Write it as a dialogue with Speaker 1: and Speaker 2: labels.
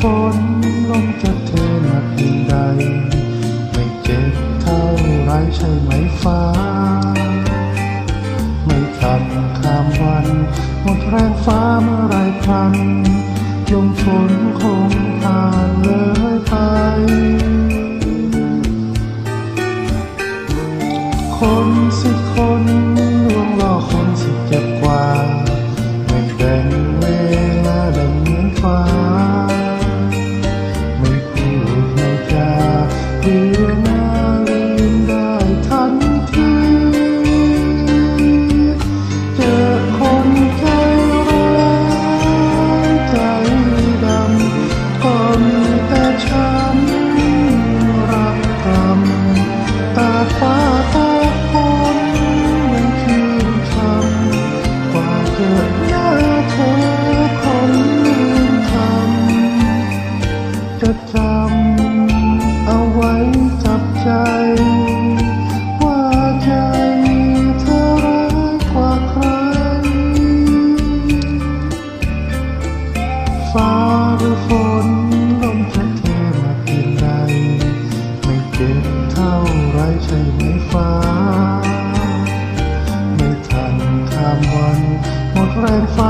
Speaker 1: ฝนลมจะเทมาเพียงใด ไม่เจ็บเท่าไรใช่ไหมฟ้า ไม่ทันข้ามวันหมดแรงฟ้าเมื่อไรพันลมฝนคงผ่านเลยไป คนสิคนลวงล่อคนสิเจ็บกว่า ใช่ไหมฟ้า ไม่ทันข้ามวัน หมดแรงฟ้า